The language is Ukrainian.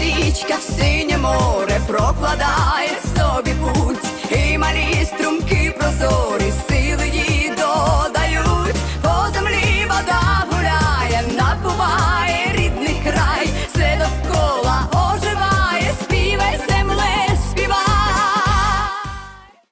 річка в синє море прокладає собі